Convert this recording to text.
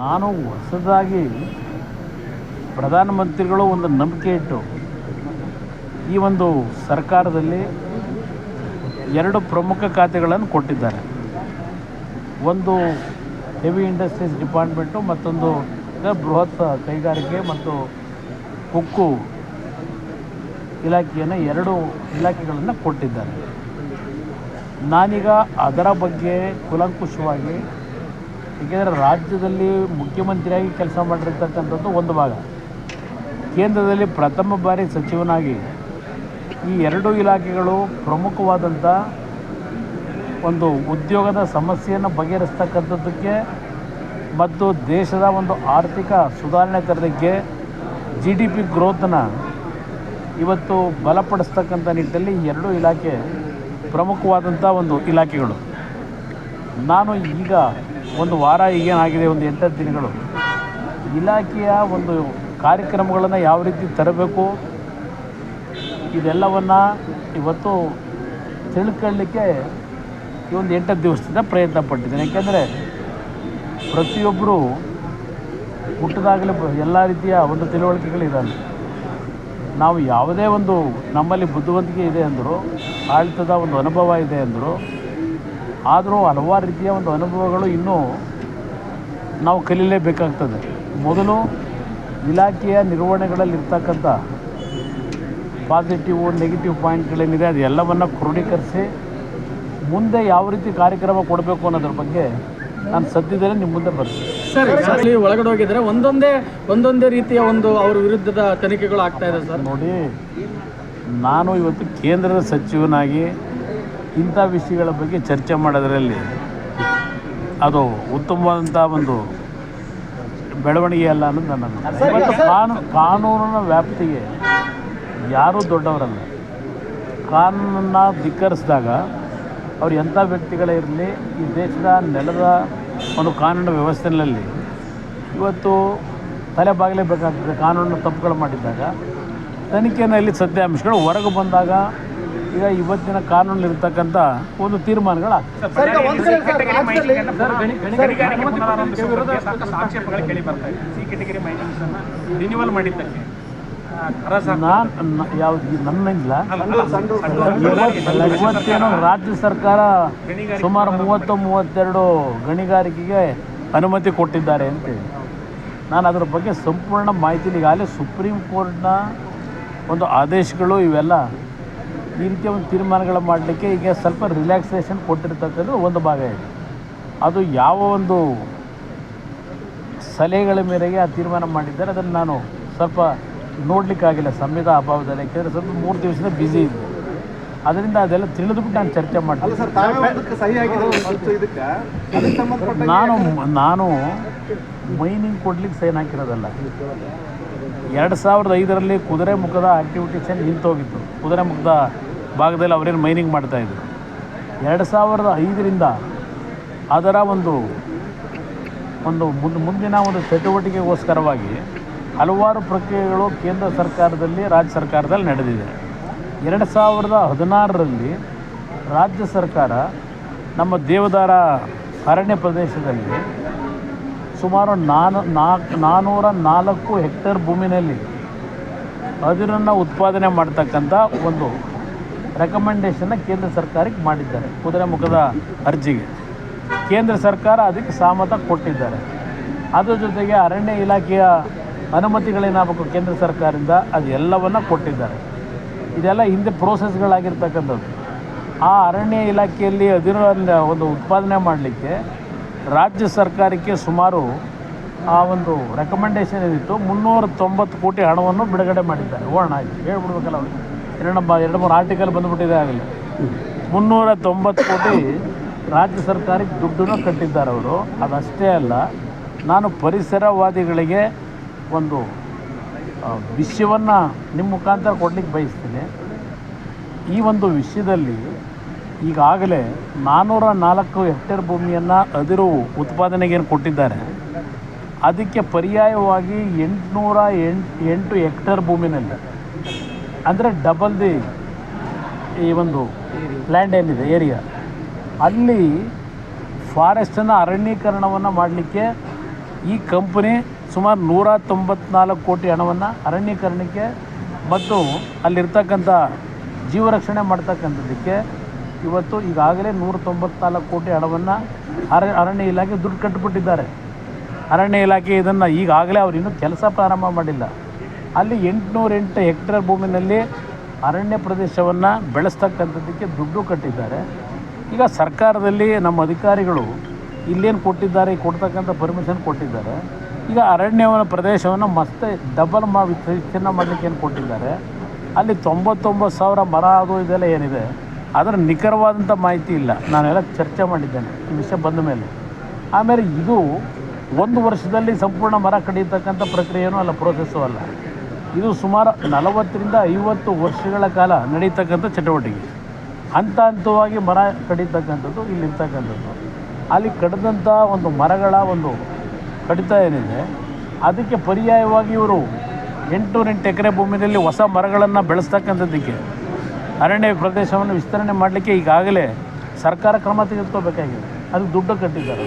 ನಾನು ಹೊಸದಾಗಿ ಪ್ರಧಾನಮಂತ್ರಿಗಳು ಒಂದು ನಂಬಿಕೆ ಇಟ್ಟು ಈ ಒಂದು ಸರ್ಕಾರದಲ್ಲಿ ಎರಡು ಪ್ರಮುಖ ಖಾತೆಗಳನ್ನು ಕೊಟ್ಟಿದ್ದಾರೆ. ಒಂದು ಹೆವಿ ಇಂಡಸ್ಟ್ರೀಸ್ ಡಿಪಾರ್ಟ್ಮೆಂಟು ಮತ್ತೊಂದು ಬೃಹತ್ ಕೈಗಾರಿಕೆ ಮತ್ತು ಉಕ್ಕು ಇಲಾಖೆಯನ್ನು ಎರಡು ಇಲಾಖೆಗಳನ್ನು ಕೊಟ್ಟಿದ್ದಾರೆ. ನಾನೀಗ ಅದರ ಬಗ್ಗೆ ಕೂಲಂಕುಷವಾಗಿ ಏಕೆಂದರೆ ರಾಜ್ಯದಲ್ಲಿ ಮುಖ್ಯಮಂತ್ರಿಯಾಗಿ ಕೆಲಸ ಮಾಡಿರ್ತಕ್ಕಂಥದ್ದು ಒಂದು ಭಾಗ. ಕೇಂದ್ರದಲ್ಲಿ ಪ್ರಥಮ ಬಾರಿ ಸಚಿವನಾಗಿ ಈ ಎರಡು ಇಲಾಖೆಗಳು ಪ್ರಮುಖವಾದಂಥ ಒಂದು ಉದ್ಯೋಗದ ಸಮಸ್ಯೆಯನ್ನು ಬಗೆಹರಿಸ್ತಕ್ಕಂಥದ್ದಕ್ಕೆ ಮತ್ತು ದೇಶದ ಒಂದು ಆರ್ಥಿಕ ಸುಧಾರಣೆ ತರೋದಕ್ಕೆ ಜಿ ಡಿ ಪಿ ಗ್ರೋತನ್ನ ಇವತ್ತು ಬಲಪಡಿಸ್ತಕ್ಕಂಥ ನಿಟ್ಟಿನಲ್ಲಿ ಎರಡು ಇಲಾಖೆ ಪ್ರಮುಖವಾದಂಥ ಒಂದು ಇಲಾಖೆಗಳು. ನಾನು ಈಗ ಒಂದು ವಾರ ಈಗೇನಾಗಿದೆ? ಒಂದು ಎಂಟತ್ತು ದಿನಗಳು. ಇಲಾಖೆಯ ಒಂದು ಕಾರ್ಯಕ್ರಮಗಳನ್ನು ಯಾವ ರೀತಿ ತರಬೇಕು? ಇದೆಲ್ಲವನ್ನು ಇವತ್ತು ತಿಳ್ಕೊಳ್ಳಿಕ್ಕೆ ಈ ಒಂದು ಎಂಟು ದಿವಸದಿಂದ ಪ್ರಯತ್ನ ಪಟ್ಟಿದ್ದೇನೆ. ಯಾಕೆಂದರೆ ಪ್ರತಿಯೊಬ್ಬರು ಹುಟ್ಟದಾಗಲೇ ಎಲ್ಲ ರೀತಿಯ ಒಂದು ತಿಳುವಳಿಕೆಗಳಿದ್ದಾವೆ. ನಾವು ಯಾವುದೇ ಒಂದು ನಮ್ಮಲ್ಲಿ ಬುದ್ಧಿವಂತಿಕೆ ಇದೆ ಅಂದರು ಆಡಳಿತದ ಒಂದು ಅನುಭವ ಇದೆ ಅಂದರು ಆದರೂ ಹಲವಾರು ರೀತಿಯ ಒಂದು ಅನುಭವಗಳು ಇನ್ನೂ ನಾವು ಕಲೀಲೇಬೇಕಾಗ್ತದೆ ಮೊದಲು ಇಲಾಖೆಯ ನಿರ್ವಹಣೆಗಳಲ್ಲಿರ್ತಕ್ಕಂಥ ಪಾಸಿಟಿವ್ ನೆಗೆಟಿವ್ ಪಾಯಿಂಟ್ಗಳೇನಿದೆ ಅದೆಲ್ಲವನ್ನು ಕ್ರೋಢೀಕರಿಸಿ ಮುಂದೆ ಯಾವ ರೀತಿ ಕಾರ್ಯಕ್ರಮ ಕೊಡಬೇಕು ಅನ್ನೋದ್ರ ಬಗ್ಗೆ ನಾನು ಸದ್ಯದಲ್ಲೇ ನಿಮ್ಮ ಮುಂದೆ ಬರ್ತೀನಿ. ಸರ್ ಅಲ್ಲಿ ಒಳಗಡೆ ಹೋಗಿದ್ರೆ ಒಂದೊಂದೇ ಒಂದೊಂದೇ ರೀತಿಯ ಒಂದು ಅವ್ರ ವಿರುದ್ಧದ ತನಿಖೆಗಳು ಆಗ್ತಾ ಇದೆ ಸರ್. ನೋಡಿ ನಾನು ಇವತ್ತು ಕೇಂದ್ರದ ಸಚಿವನಾಗಿ ಇಂಥ ವಿಷಯಗಳ ಬಗ್ಗೆ ಚರ್ಚೆ ಮಾಡೋದರಲ್ಲಿ ಅದು ಉತ್ತಮವಾದಂಥ ಒಂದು ಬೆಳವಣಿಗೆ ಅಲ್ಲ ಅನ್ನೋದು ನನ್ನ ಕಾನೂನು ಕಾನೂನಿನ ವ್ಯಾಪ್ತಿಗೆ ಯಾರೂ ದೊಡ್ಡವರಲ್ಲ. ಕಾನೂನನ್ನು ಧಿಕ್ಕರಿಸಿದಾಗ ಅವ್ರು ಎಂಥ ವ್ಯಕ್ತಿಗಳೇ ಇರಲಿ ಈ ದೇಶದ ನೆಲದ ಒಂದು ಕಾನೂನು ವ್ಯವಸ್ಥೆಯಲ್ಲಿ ಇವತ್ತು ತಲೆ ಬಾಗಲೇಬೇಕಾಗ್ತದೆ ಕಾನೂನು ತಪ್ಪುಗಳು ಮಾಡಿದ್ದಾಗ. ತನಿಖೆಯಲ್ಲಿ ಸತ್ಯಾಂಶಗಳು ಹೊರಗೆ ಬಂದಾಗ ಈಗ ಇವತ್ತಿನ ಕಾನೂನಲ್ಲಿ ಇರತಕ್ಕಂತ ಒಂದು ತೀರ್ಮಾನಗಳಾಗ್ತದೆ ನಾನು ಯಾವ್ದು ಇವತ್ತೇನೋ ರಾಜ್ಯ ಸರ್ಕಾರ ಸುಮಾರು ಮೂವತ್ತು ಮೂವತ್ತೆರಡು ಗಣಿಗಾರಿಕೆಗೆ ಅನುಮತಿ ಕೊಟ್ಟಿದ್ದಾರೆ ಅಂತೇಳಿ ನಾನು ಅದರ ಬಗ್ಗೆ ಸಂಪೂರ್ಣ ಮಾಹಿತಿ ಈಗಾಗಲೇ ಸುಪ್ರೀಂ ಕೋರ್ಟ್ನ ಒಂದು ಆದೇಶಗಳು ಇವೆಲ್ಲ ಈ ರೀತಿಯ ಒಂದು ತೀರ್ಮಾನಗಳು ಮಾಡಲಿಕ್ಕೆ ಈಗ ಸ್ವಲ್ಪ ರಿಲ್ಯಾಕ್ಸೇಷನ್ ಕೊಟ್ಟಿರ್ತಕ್ಕಂಥದ್ದು ಒಂದು ಭಾಗ ಇದೆ. ಅದು ಯಾವ ಒಂದು ಸಲಹೆಗಳ ಮೇರೆಗೆ ಆ ತೀರ್ಮಾನ ಮಾಡಿದ್ದಾರೆ ಅದನ್ನು ನಾನು ಸ್ವಲ್ಪ ನೋಡಲಿಕ್ಕಾಗಿಲ್ಲ ಸಂವಿಧ ಅಭಾವದಲ್ಲಿ. ಯಾಕೆಂದರೆ ಸ್ವಲ್ಪ ಮೂರು ದಿವಸದ ಬ್ಯುಸಿ ಇದೆ ಅದರಿಂದ ಅದೆಲ್ಲ ತಿಳಿದುಬಿಟ್ಟು ನಾನು ಚರ್ಚೆ ಮಾಡ್ತೀನಿ. ನಾನು ನಾನು ಮೈನಿಂಗ್ ಕೊಡ್ಲಿಕ್ಕೆ ಸೈನ್ ಹಾಕಿರೋದಲ್ಲ. ಎರಡು ಸಾವಿರದ ಐದರಲ್ಲಿ ಕುದುರೆ ಮುಖದ ಆಕ್ಟಿವಿಟೀಸ್ ಏನು ನಿಂತೋಗಿತ್ತು. ಕುದುರೆ ಮುಖದ ಭಾಗದಲ್ಲಿ ಅವರೇನು ಮೈನಿಂಗ್ ಮಾಡ್ತಾಯಿದ್ರು ಎರಡು ಸಾವಿರದ ಐದರಿಂದ ಅದರ ಒಂದು ಒಂದು ಮುಂದೆ, ಮುಂದಿನ ಒಂದು ಚಟುವಟಿಕೆಗೋಸ್ಕರವಾಗಿ ಹಲವಾರು ಪ್ರಕ್ರಿಯೆಗಳು ಕೇಂದ್ರ ಸರ್ಕಾರದಲ್ಲಿ, ರಾಜ್ಯ ಸರ್ಕಾರದಲ್ಲಿ ನಡೆದಿದೆ. ಎರಡು ಸಾವಿರದ ಹದಿನಾರರಲ್ಲಿ ರಾಜ್ಯ ಸರ್ಕಾರ ನಮ್ಮ ದೇವದಾರ ಅರಣ್ಯ ಪ್ರದೇಶದಲ್ಲಿ ಸುಮಾರು ನಾನು ನಾಲ್ಕು ನಾನ್ನೂರ ನಾಲ್ಕು ಹೆಕ್ಟೇರ್ ಭೂಮಿನಲ್ಲಿ ಅದಿರನ್ನು ಉತ್ಪಾದನೆ ಮಾಡ್ತಕ್ಕಂಥ ಒಂದು ರೆಕಮೆಂಡೇಶನ್ನ ಕೇಂದ್ರ ಸರ್ಕಾರಕ್ಕೆ ಮಾಡಿದ್ದಾರೆ. ಕುದುರೆಮುಖದ ಅರ್ಜಿಗೆ. ಕೇಂದ್ರ ಸರ್ಕಾರ ಅದಕ್ಕೆ ಸಹಮತ ಕೊಟ್ಟಿದ್ದಾರೆ. ಅದರ ಜೊತೆಗೆ ಅರಣ್ಯ ಇಲಾಖೆಯ ಅನುಮತಿಗಳೇನಾಗಬೇಕು ಕೇಂದ್ರ ಸರ್ಕಾರದಿಂದ, ಅದು ಎಲ್ಲವನ್ನು ಕೊಟ್ಟಿದ್ದಾರೆ. ಇದೆಲ್ಲ ಹಿಂದೆ ಪ್ರೋಸೆಸ್ಗಳಾಗಿರ್ತಕ್ಕಂಥದ್ದು ಆ ಅರಣ್ಯ ಇಲಾಖೆಯಲ್ಲಿ ಅದಿರ ಒಂದು ಉತ್ಪಾದನೆ ಮಾಡಲಿಕ್ಕೆ ರಾಜ್ಯ ಸರ್ಕಾರಕ್ಕೆ ಸುಮಾರು, ಆ ಒಂದು ರೆಕಮೆಂಡೇಷನ್ ಏನಿತ್ತು ಮುನ್ನೂರ ತೊಂಬತ್ತು ಕೋಟಿ ಹಣವನ್ನು ಬಿಡುಗಡೆ ಮಾಡಿದ್ದಾರೆ. ಓಣ ಹೇಳ್ಬಿಡ್ಬೇಕಲ್ಲ ಅವ್ರಿಗೆ. ಎರಡು ಎರಡು ಮೂರು ಆರ್ಟಿಕಲ್ ಬಂದುಬಿಟ್ಟಿದೆ ಆಗಲಿ. ಮುನ್ನೂರ ತೊಂಬತ್ತು ಕೋಟಿ ರಾಜ್ಯ ಸರ್ಕಾರಕ್ಕೆ ದುಡ್ಡನ್ನು ಕಟ್ಟಿದ್ದಾರೆ ಅವರು. ಅದಷ್ಟೇ ಅಲ್ಲ, ನಾನು ಪರಿಸರವಾದಿಗಳಿಗೆ ಒಂದು ವಿಷಯವನ್ನು ನಿಮ್ಮ ಮುಖಾಂತರ ಕೊಡ್ಲಿಕ್ಕೆ ಬಯಸ್ತೀನಿ. ಈ ಒಂದು ವಿಷಯದಲ್ಲಿ ಈಗಾಗಲೇ ನಾನ್ನೂರ ನಾಲ್ಕು ಹೆಕ್ಟೇರ್ ಭೂಮಿಯನ್ನು ಅದಿರು ಉತ್ಪಾದನೆಗೇನು ಕೊಟ್ಟಿದ್ದಾರೆ. ಅದಕ್ಕೆ ಪರ್ಯಾಯವಾಗಿ ಎಂಟುನೂರ ಎಂಟು ಎಂಟು ಹೆಕ್ಟೇರ್ ಭೂಮಿನಲ್ಲಿ. ಅಂದರೆ ಡಬಲ್ ದಿ ಈ ಒಂದು ಲ್ಯಾಂಡ್ ಏನಿದೆ ಏರಿಯಾ ಅಲ್ಲಿ ಫಾರೆಸ್ಟನ್ನು ಅರಣ್ಯೀಕರಣವನ್ನು ಮಾಡಲಿಕ್ಕೆ ಈ ಕಂಪನಿ ಸುಮಾರು ನೂರ ತೊಂಬತ್ನಾಲ್ಕು ಕೋಟಿ ಹಣವನ್ನು ಅರಣ್ಯೀಕರಣಕ್ಕೆ ಮತ್ತು ಅಲ್ಲಿರ್ತಕ್ಕಂಥ ಜೀವರಕ್ಷಣೆ ಮಾಡ್ತಕ್ಕಂಥದ್ದಕ್ಕೆ ಇವತ್ತು ಈಗಾಗಲೇ ನೂರ ತೊಂಬತ್ನಾಲ್ಕು ಕೋಟಿ ಹಣವನ್ನು ಅರ, ಅರಣ್ಯ ಇಲಾಖೆ ದುಡ್ಡು ಕಟ್ಟಿಬಿಟ್ಟಿದ್ದಾರೆ. ಅರಣ್ಯ ಇಲಾಖೆ ಇದನ್ನು ಈಗಾಗಲೇ ಅವರು ಇನ್ನೂ ಕೆಲಸ ಪ್ರಾರಂಭ ಮಾಡಿಲ್ಲ. ಅಲ್ಲಿ ಎಂಟುನೂರ ಎಂಟು ಹೆಕ್ಟೇರ್ ಭೂಮಿನಲ್ಲಿ ಅರಣ್ಯ ಪ್ರದೇಶವನ್ನು ಬೆಳೆಸ್ತಕ್ಕಂಥದ್ದಕ್ಕೆ ದುಡ್ಡು ಕಟ್ಟಿದ್ದಾರೆ. ಈಗ ಸರ್ಕಾರದಲ್ಲಿ ನಮ್ಮ ಅಧಿಕಾರಿಗಳು ಇಲ್ಲೇನು ಕೊಟ್ಟಿದ್ದಾರೆ ಕೊಡ್ತಕ್ಕಂಥ ಪರ್ಮಿಷನ್ ಕೊಟ್ಟಿದ್ದಾರೆ. ಈಗ ಅರಣ್ಯವನ್ನು ಪ್ರದೇಶವನ್ನು ಮತ್ತೆ ಡಬಲ್ ಮಾ ವಿಸ್ತೀರ್ಣ ಮಾಡಲಿಕ್ಕೆ ಏನು ಕೊಟ್ಟಿದ್ದಾರೆ? ಅಲ್ಲಿ ತೊಂಬತ್ತೊಂಬತ್ತು ಸಾವಿರ ಮರ ಅದು ಇದೆಲ್ಲ ಏನಿದೆ? ಅದರ ನಿಖರವಾದಂಥ ಮಾಹಿತಿ ಇಲ್ಲ. ನಾನೆಲ್ಲ ಚರ್ಚೆ ಮಾಡಿದ್ದೇನೆ. ಈ ವಿಷಯ ಬಂದ ಮೇಲೆ. ಆಮೇಲೆ ಇದು ಒಂದು ವರ್ಷದಲ್ಲಿ ಸಂಪೂರ್ಣ ಮರ ಕಡಿಯತಕ್ಕಂಥ ಪ್ರಕ್ರಿಯೆಯೂ ಅಲ್ಲ ಪ್ರೋಸೆಸ್ಸು ಅಲ್ಲ. ಇದು ಸುಮಾರು ನಲವತ್ತರಿಂದ ಐವತ್ತು ವರ್ಷಗಳ ಕಾಲ ನಡೀತಕ್ಕಂಥ ಚಟುವಟಿಕೆ. ಹಂತ ಹಂತವಾಗಿ ಮರ ಕಡಿತಕ್ಕಂಥದ್ದು ಇಲ್ಲಿರ್ತಕ್ಕಂಥದ್ದು ಅಲ್ಲಿ ಕಡಿದಂಥ ಒಂದು ಮರಗಳ ಒಂದು ಕಡಿತ ಏನಿದೆ, ಅದಕ್ಕೆ ಪರ್ಯಾಯವಾಗಿ ಇವರು ಎಂಟುನೂರ ಎಂಟು ಎಕರೆ ಭೂಮಿಯಲ್ಲಿ ಹೊಸ ಮರಗಳನ್ನು ಬೆಳೆಸ್ತಕ್ಕಂಥದ್ದಕ್ಕೆ ಅರಣ್ಯ ಪ್ರದೇಶವನ್ನು ವಿಸ್ತರಣೆ ಮಾಡಲಿಕ್ಕೆ ಈಗಾಗಲೇ ಸರ್ಕಾರ ಕ್ರಮ ತೆಗೆದುಕೋಬೇಕಾಗಿದೆ ಅದು ದುಡ್ಡು ಕಟ್ಟಿದ್ದಾರೆ.